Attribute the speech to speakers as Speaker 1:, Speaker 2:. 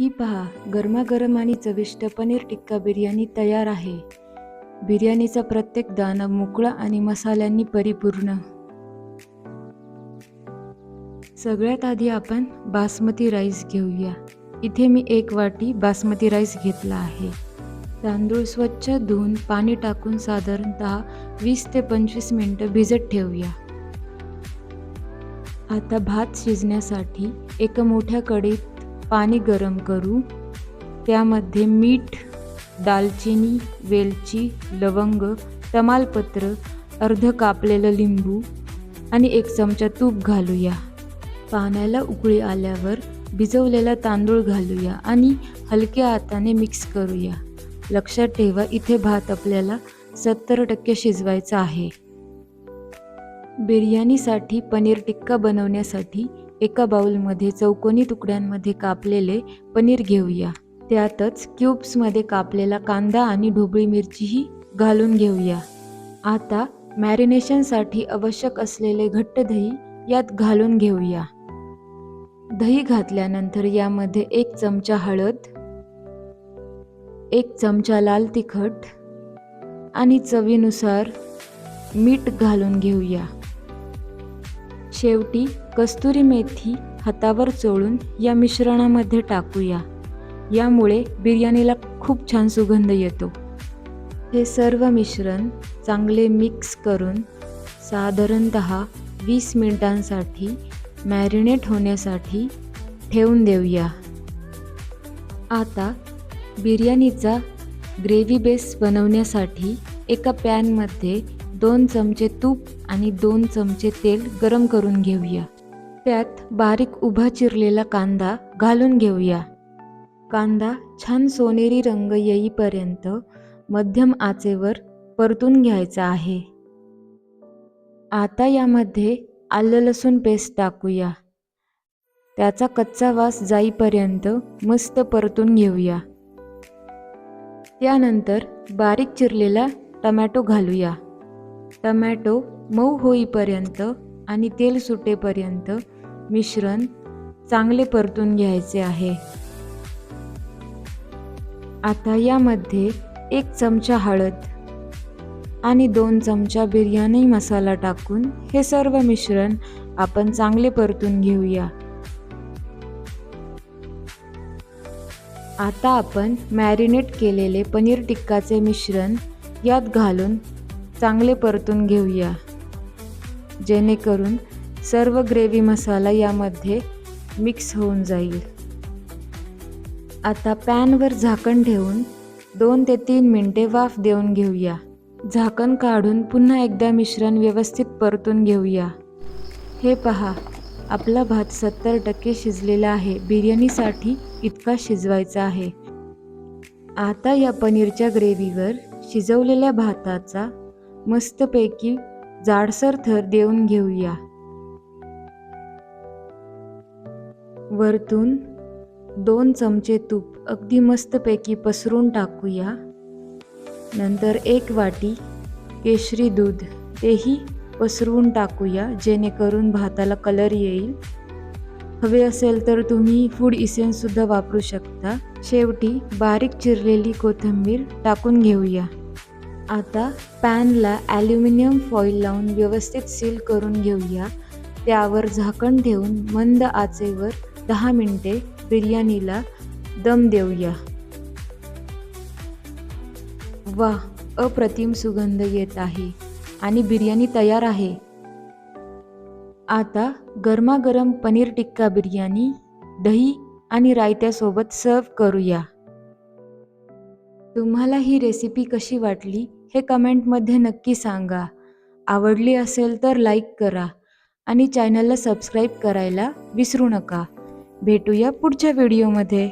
Speaker 1: ही पहा गरमागरम आणि चविष्ट पनीर टिक्का बिर्याणी तयार आहे. बिर्याणीचा प्रत्येक दाणा मोकळा आणि मसाल्यांनी परिपूर्ण. सगळ्यात आधी आपण बासमती राईस घेऊया. इथे मी एक वाटी बासमती राईस घेतला आहे. तांदूळ स्वच्छ धुवून पाणी टाकून साधारणतः वीस ते पंचवीस मिनटं भिजत ठेवूया. आता भात शिजण्यासाठी एका मोठ्या कढईत पाणी गरम करू. त्यामध्ये मीठ दालचिनी वेलची लवंग तमालपत्र अर्ध कापलेलं लिंबू आणि एक चमचा तूप घालूया. पाण्याला उकळी आल्यावर भिजवलेला तांदूळ घालूया आणि हलक्या हाताने मिक्स करूया. लक्षात ठेवा इथे भात आपल्याला सत्तर टक्के शिजवायचा आहे. बिर्याणीसाठी पनीर टिक्का बनवण्यासाठी एका बाउलमध्ये चौकोनी तुकड्यांमध्ये कापलेले पनीर घेऊया. त्यातच क्यूब्समध्ये कापलेला कांदा आणि ढोबळी मिरचीही घालून घेऊया. आता मॅरिनेशनसाठी आवश्यक असलेले घट्ट दही यात घालून घेऊया. दही घातल्यानंतर यामध्ये एक चमचा हळद एक चमचा लाल तिखट आणि चवीनुसार मीठ घालून घेऊया. शेवटी कस्तुरी मेथी हातावर चोळून या मिश्रणामध्ये टाकूया. यामुळे बिर्याणीला खूप छान सुगंध येतो. हे सर्व मिश्रण चांगले मिक्स करून साधारणत वीस मिनिटांसाठी मॅरिनेट होण्यासाठी ठेवून देऊया. आता बिर्याणीचा ग्रेव्ही बेस बनवण्यासाठी एका पॅनमध्ये दोन चमचे तूप आणि दोन चमचे तेल गरम करून घेऊया. त्यात बारीक उभा चिरलेला कांदा घालून घेऊया. कांदा छान सोनेरी रंग येईपर्यंत मध्यम आचेवर परतून घ्यायचा आहे. आता यामध्ये आलं लसूण पेस्ट टाकूया. त्याचा कच्चा वास जाईपर्यंत मस्त परतून घेऊया. त्यानंतर बारीक चिरलेला टमॅटो घालूया. टमॅटो मऊ होईपर्यंत आणि तेल सुटेपर्यंत मिश्रण चांगले परतून घ्यायचे आहे. आता यामध्ये एक चमचा हळद आणि दोन चमचा बिर्याणी मसाला टाकून हे सर्व मिश्रण आपण चांगले परतून घेऊया. आता आपण मॅरिनेट केलेले पनीर टिक्काचे मिश्रण यात घालून चांगले परतून घेऊया. जेणेकरून सर्व ग्रेव्ही मसाला यामध्ये मिक्स होऊन जाईल. आता पॅनवर झाकण ठेवून दोन ते तीन मिनटे वाफ देऊन घेऊया. झाकण काढून पुन्हा एकदा मिश्रण व्यवस्थित परतून घेऊया. हे पहा आपला भात सत्तर टक्के शिजलेला आहे. बिर्याणीसाठी इतका शिजवायचा आहे. आता या पनीरच्या ग्रेव्हीवर शिजवलेल्या भाताचा मस्तपैकी जाडसर थर देऊन घेऊया. वरतून दोन चमचे तूप अगदी मस्तपैकी पसरून टाकूया. नंतर एक वाटी केशरी दूध तेही पसरवून टाकूया जेणेकरून भाताला कलर येईल. हवे असेल तर तुम्ही फूड इसेन्ससुद्धा वापरू शकता. शेवटी बारीक चिरलेली कोथिंबीर टाकून घेऊया. आता पॅनला ॲल्युमिनियम फॉईल लावून व्यवस्थित सील करून घेऊया. त्यावर झाकण ठेवून मंद आचेवर दहा मिनटे बिर्याणीला दम देऊया. वा अप्रतिम सुगंध येत आहे आणि बिर्याणी तयार आहे. आता गरमागरम पनीर टिक्का बिर्याणी दही आणि रायत्यासोबत सर्व करूया. तुम्हाला ही रेसिपी कशी वाटली? हे कमेंटमध्ये नक्की सांगा. आवडली असेल तर लाईक करा आणि चॅनलला सबस्क्राईब करायला विसरू नका. भेटूया पुढच्या व्हिडिओमध्ये.